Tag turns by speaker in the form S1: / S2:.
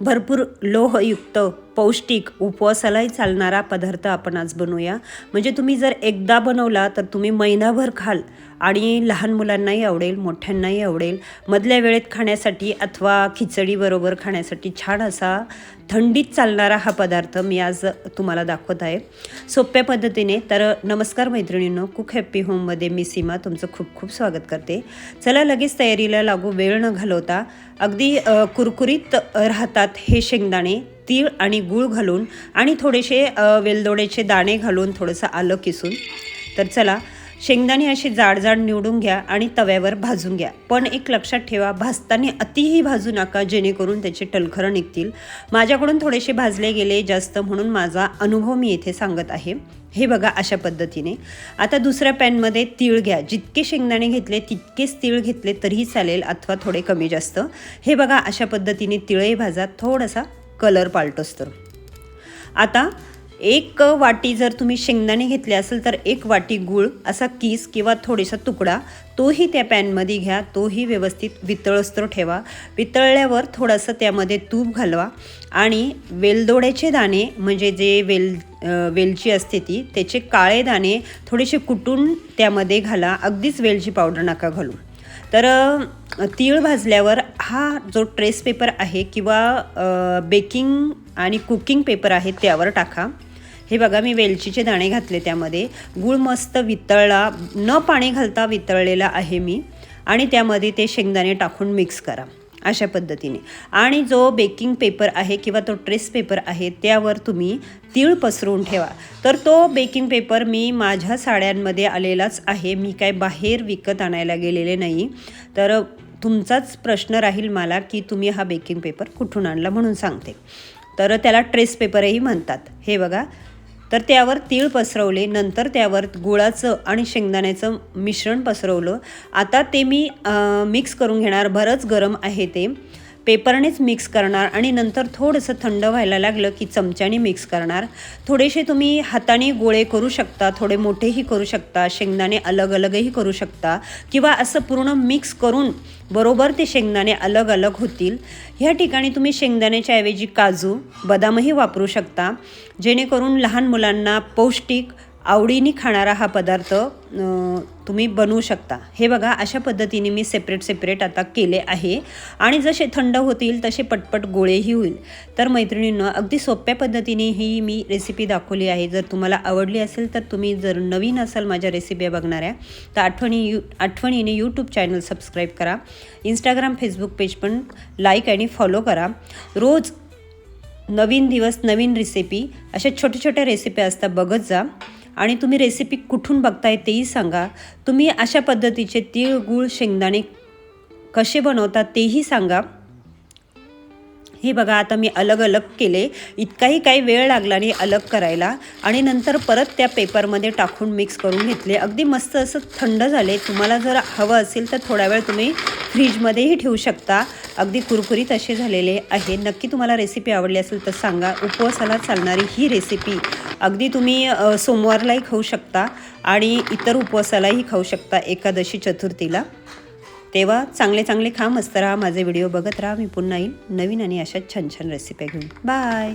S1: भरपूर लोहयुक्त पौष्टिक उपवासालाही चालणारा पदार्थ आपण आज बनवूया. म्हणजे तुम्ही जर एकदा बनवला तर तुम्ही महिनाभर खाल. आणि लहान मुलांनाही आवडेल मोठ्यांनाही आवडेल. मधल्या वेळेत खाण्यासाठी अथवा खिचडीबरोबर खाण्यासाठी छान असा थंडीत चालणारा हा पदार्थ मी आज तुम्हाला दाखवत आहे. सोप्या पद्धतीने. तर नमस्कार मैत्रिणींनो कुक हॅप्पी होममध्ये मी सीमा तुमचं खूप खूप स्वागत करते. चला लगेच तयारीला लागू वेळ न घालवता. अगदी कुरकुरीत राहतात हे शेंगदाणे तीळ आणि गूळ घालून आणि थोडेसे वेलदोड्याचे दाणे घालून थोडंसं आलं किसून. तर चला शेंगदाणे असे जाड जाड निवडून घ्या आणि तव्यावर भाजून घ्या. पण एक लक्षात ठेवा भाजताना अतिही भाजू नका जेणेकरून त्याचे टलखरं निघतील. माझ्याकडून थोडेसे भाजले गेले जास्त म्हणून माझा अनुभव मी येथे सांगत आहे. हे बघा अशा पद्धतीने. आता दुसऱ्या पॅनमध्ये तीळ घ्या. जितके शेंगदाणे घेतले तितकेच तीळ घेतले तरीही चालेल अथवा थोडे कमी जास्त. हे बघा अशा पद्धतीने तिळही भाजा थोडासा कलर पालटोस तर आता एक वाटी जर तुम्ही शेंगदाणे घेतले असेल तर एक वाटी गूळ असा किस किंवा थोडासा तुकडा तोही त्या पॅनमध्ये घ्या तोही व्यवस्थित वितळस्त्र ठेवा. वितळल्यावर थोडंसं त्यामध्ये तूप घालवा आणि वेलदोड्याचे दाणे म्हणजे जे वेल वेलची असते ती त्याचे काळे दाणे थोडेसे कुटून त्यामध्ये घाला. अगदीच वेलची पावडर नका घालू. तर तीळ भाजल्यावर हा जो ट्रेस पेपर आहे किंवा बेकिंग आणि कुकिंग पेपर आहे त्यावर टाका. हे बघा मी वेलचीचे दाणे घातले त्यामध्ये. गूळ मस्त वितळला. न पाणी घालता वितळलेला आहे मी. आणि त्यामध्ये ते शेंगदाणे टाकून मिक्स करा अशा पद्धतीने. आणि जो बेकिंग पेपर आहे किंवा तो ट्रेस पेपर आहे त्यावर तुम्ही तीळ पसरवून ठेवा. तर तो बेकिंग पेपर मी माझ्या साड्यांमध्ये आलेलाच आहे. मी काय बाहेर विकत आणायला गेलेले नाही. तर तुमचाच प्रश्न राहील मला की तुम्ही हा बेकिंग पेपर कुठून आणला म्हणून सांगते. तर त्याला ट्रेस पेपरही म्हणतात. हे बघा तर त्यावर तीळ पसरवले नंतर त्यावर गुळाचं आणि शेंगदाण्याचं मिश्रण पसरवलं. आता ते मी मिक्स करून घेणार. बरंच गरम आहे ते. पेपरनेच मिक्स करणार आणि नंतर थोडंसं थंड व्हायला लागलं की चमच्याने मिक्स करणार. थोडेसे तुम्ही हाताने गोळे करू शकता थोडे मोठेही करू शकता शेंगदाणे अलग अलगही करू शकता किंवा असं पूर्ण मिक्स करून बरोबर ते शेंगदाणे अलग अलग होतील. ह्या ठिकाणी तुम्ही शेंगदाण्याच्या ऐवजी काजू बदामही वापरू शकता. जेणेकरून लहान मुलांना पौष्टिक आवडीने खाणारा हा पदार्थ तुम्ही बनवू शकता. हे बघा अशा पद्धतीने मी सेपरेट सेपरेट आता केले आहे. आणि जसे थंड होतील तसे पटपट गोळेही होईल. तर मैत्रिणींना अगदी सोप्या पद्धतीने ही मी रेसिपी दाखवली आहे. जर तुम्हाला आवडली असेल तर तुम्ही जर नवीन असाल माझ्या रेसिपी बघणाऱ्या तर आठवणी यू आठवणीने यूट्यूब चॅनल सबस्क्राईब करा. इंस्टाग्राम फेसबुक पेज पण लाईक आणि फॉलो करा. रोज नवीन दिवस नवीन रेसिपी अशा छोट्या छोट्या रेसिपी असतात बघत जा. आणि तुम्ही रेसिपी कुठून बघताय तेही सांगा. तुम्ही अशा पद्धतीचे तीळ गूळ शेंगदाणे कसे बनवतात तेही सांगा. हे बघा आता मी अलग अलग केले. इतकाही काही वेळ लागला नाही अलग करायला. आणि नंतर परत त्या पेपरमध्ये टाकून मिक्स करून घेतले. अगदी मस्त असं थंड झाले. तुम्हाला जर हवं असेल तर थोडा वेळ तुम्ही फ्रीजमध्येही ठेवू शकता. अगदी कुरकुरीत असे झालेले आहे. नक्की तुम्हाला रेसिपी आवडली असेल तर सांगा. उपवासाला चालणारी ही रेसिपी अगदी तुम्ही सोमवारलाही खाऊ शकता आणि इतर उपवासालाही खाऊ शकता एकादशी चतुर्थीला. तेव्हा चांगले चांगले खा मस्त राहा. माझे व्हिडिओ बघत राहा. मी पुन्हा येईल नवीन आणि अशा छान छान रेसिपी घेऊन. बाय